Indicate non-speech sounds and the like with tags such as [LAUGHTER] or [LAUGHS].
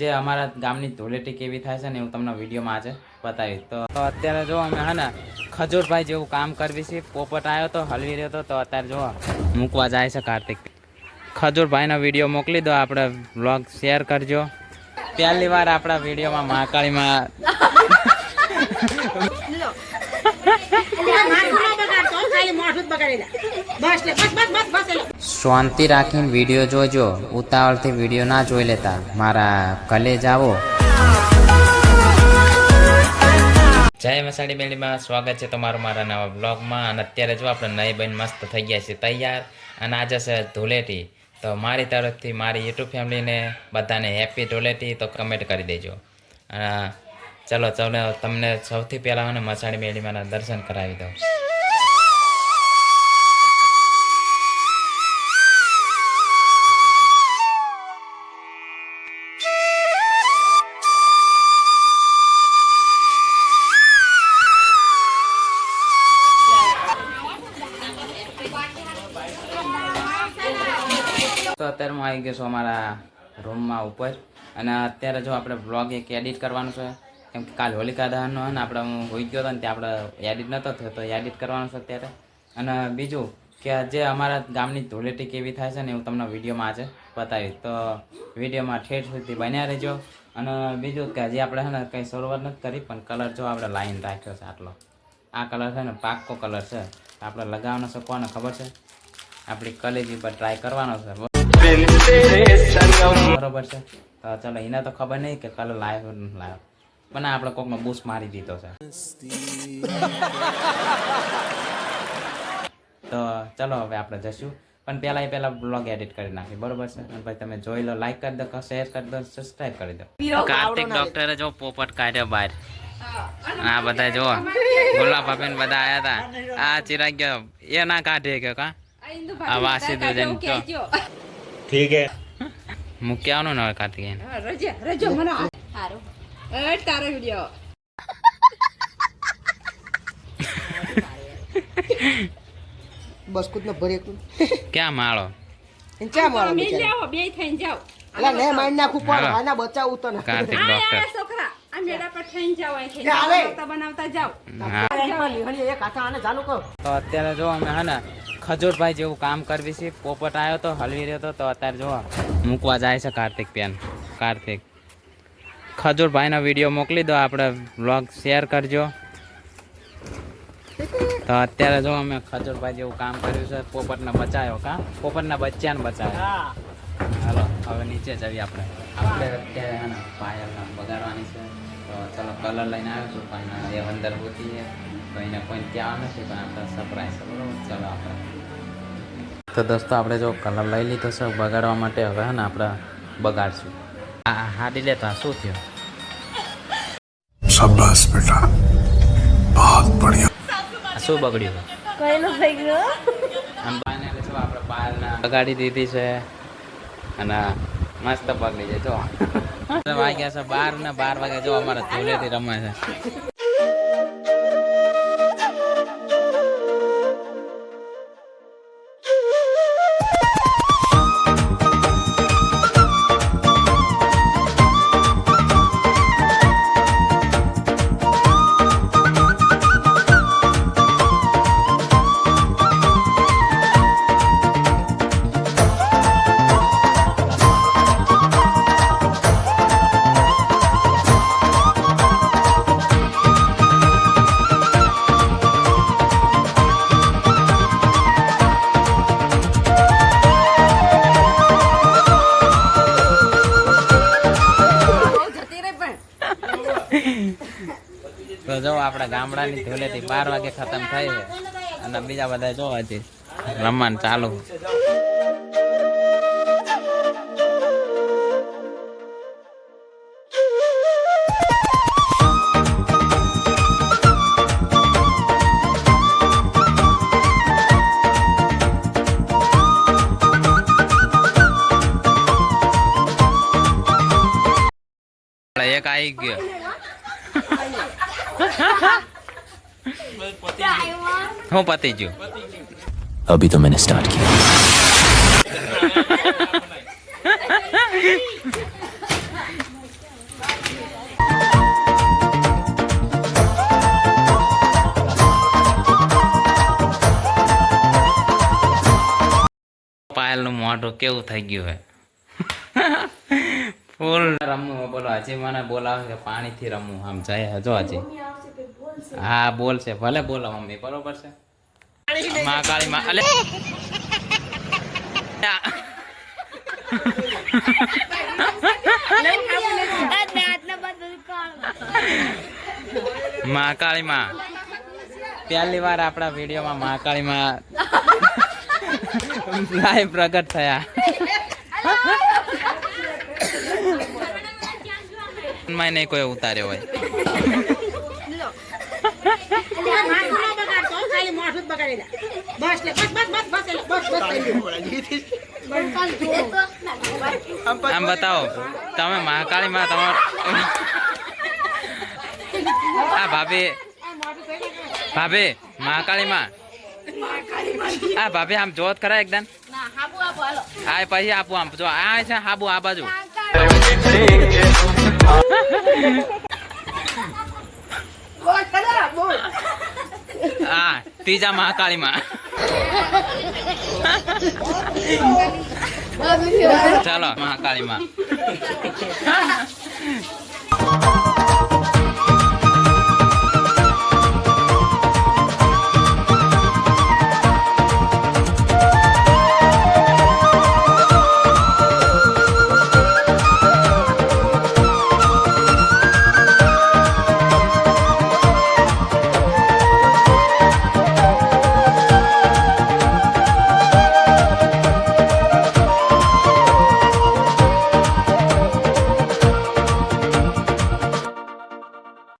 જે અમારા ગામની ધૂળેટી કેવી થાય છે ને હું તમને વિડીયોમાં આજે બતાવીશ. તો તો અત્યારે જો અમે હે ને ખજૂરભાઈ જેવું કામ કરવી છે પોપટ આવ્યો તો હલવી રહ્યો હતો તો અત્યારે જો મૂકવા જાય છે કાર્તિક. ખજૂરભાઈનો વીડિયો મોકલી દો આપણે વ્લોગ શેર કરજો. પહેલી વાર આપણા વિડીયોમાં મહાકાળીમાં [LAUGHS] શાંતિ રાખીને વીડિયો જોજો. ઉતાવળથી વીડિયો ના જોઈ લેતા. મારા કલેજ આવો. જય મસાડી બેલીમાં સ્વાગત છે તમારું મારા નવા બ્લોગમાં અને અત્યારે જો આપણે નઈ બહેન મસ્ત થઈ ગયા છે તૈયાર. અને આજે છે ધૂળેટી તો મારી તરફથી મારી યુટ્યુબ ફેમિલીને બધાને હેપી ધૂળેટી તો કમેન્ટ કરી દેજો. અને ચલો ચલો તમને સૌથી પહેલાં મને મસાડી બેલીમાંના દર્શન કરાવી દઉં. તો અત્યારે હું આવી ગયો છું અમારા રૂમમાં ઉપર. અને અત્યારે જો આપણે બ્લોગ એક એડિટ કરવાનું છે, કેમ કે કાલ હોલિકા દહનનો અને આપણે હું હોઈ ગયો હતો ને, ત્યાં આપણે એડિટ નહોતો થયો, તો એડિટ કરવાનું છે અત્યારે. અને બીજું કે જે અમારા ગામની ધૂળેટી કેવી થાય છે ને હું તમને વિડીયોમાં આજે બતાવીશ. તો વિડીયોમાં ઠેઠ સુધી બન્યા રહેજો. અને બીજું કે હજી આપણે છે ને, કંઈ શરૂઆત નથી કરી, પણ કલર જો આપણે લાઈન રાખ્યો છે આટલો. આ કલર છે ને, પાક્કો કલર છે. આપણે લગાવવાનો છે ખબર છે? આપણી કલેજી પર ટ્રાય કરવાનો છે. બરોબર છે. તો ચલો એને તો ખબર નહીં કે કાલે લાવ્યો લાઈવ લાવ્યો પણ આપણે કોકનો બૂસ મારી દીધો છે. તો ચલો હવે આપણે જશું. પણ પહેલા એ પહેલા બ્લોગ એડિટ કરી નાખી બરોબર છે? અને પછી તમે જોઈ લો લાઈક કરી દો શેર કરી દો સબસ્ક્રાઇબ કરી દો. કાર્તિક ડોક્ટરે જો પોપટ કાઢ્યો બહાર. આ બધા જો ગુલાબ ભાભી ને બધા આયા હતા. આ ચિરાગ ગયો. એ ના કાઢે કે કા? આ વાસી દૂધન ઠીક હે. મૂકી આવનો નળ કાર્તિકેયન. રજે રજો મને હારો. એ તારો વિડિયો. બસ્કુટ નો ભરે ક્યાં માળો? ક્યાં માળો બે જાવ બે થઈને જાવ અલા ને માર નાખું પણ આના બચાવું તો કાર્તિક ડોક્ટર છોકરા આ મેડા પર થઈને જાવ આ બનાવતા બનાવતા જાવ એક હાથા આને ચાલુ કર. તો અત્યારે જો અમે હા ખજૂરભાઈ જેવું કામ કરવી છે. પોપટ આવ્યો તો હલવી રહ્યો હતો તો અત્યારે જો મૂકવા જાય છે કાર્તિક પેન કાર્તિક. ખજૂરભાઈનો વીડિયો મોકલી દો આપણે વ્લોગ શેર કરજો. તો અત્યારે જો અમે ખજૂરભાઈ જેવું કામ કર્યું છે પોપટને બચાવ્યો કા? પોપટના બચ્ચાને બચાવ્યો હાલો હવે નીચે જઈએ આપણે. આપણે અત્યારે પાયલને બગાડવાની છે. તો ચલો કલર લઈને આવ્યો છું પણ એ અંદર હોતી છે તો એને કોઈ ત્યાં નથી પણ આપણે સરપ્રાઈઝ બરાબર? ચલો આપણે. તો દોસ્તો આપણે જો કલર લઈ લીધો છે બગાડવા માટે હવે ને આપણે બગાડશું. હા હાડી લેતા શું થયું? શાબાશ બેટા. બહુત બઢિયા. શું બગડ્યું? કઈ ન બગડ્યું આપણે બહાર બગાડી દીધી છે અને મસ્ત પગલી જાય જો. વાગ્યા છે બાર ને બાર વાગે જો અમારે ધૂળેથી રમે છે. તો જો આપણા ગામડાની ધૂળેથી બાર વાગે ખતમ થઈ છે. અને બીજા બધા જો હજી રમવાનું ચાલુ. એક આવી ગયો. હું પતી ગયું અભી તો મેને સ્ટાર્ટ કિયા પાયલનું મોઢું કેવું થઈ ગયું હે? ફૂલ રમવું બોલો આજે મને બોલાવે કે પાણીથી રમવું આમ જાય હજો. આજે હા બોલશે ભલે બોલો મમ્મી, બરોબર છે. માં કાળી માં અલે. મહાકાળી માં પહેલી વાર આપણા વિડીયોમાં મહાકાળી માં લાઈવ પ્રગટ થયા. માં નહીં કોઈ ઉતાર્યો હોય. આમ બતાવો, તમે મહાકાળી માં તમારો આ ભાભી ભાભી મહાકાળી માં આ ભાભી આમ જોત ખરા એકદમ? આ પછી આપું આમ. જો આ છે હાબુ આ બાજુ. બોલ કદા બોલ. આ ત્રીજા મહાકાળી માં ચાલો મહાકાળી માં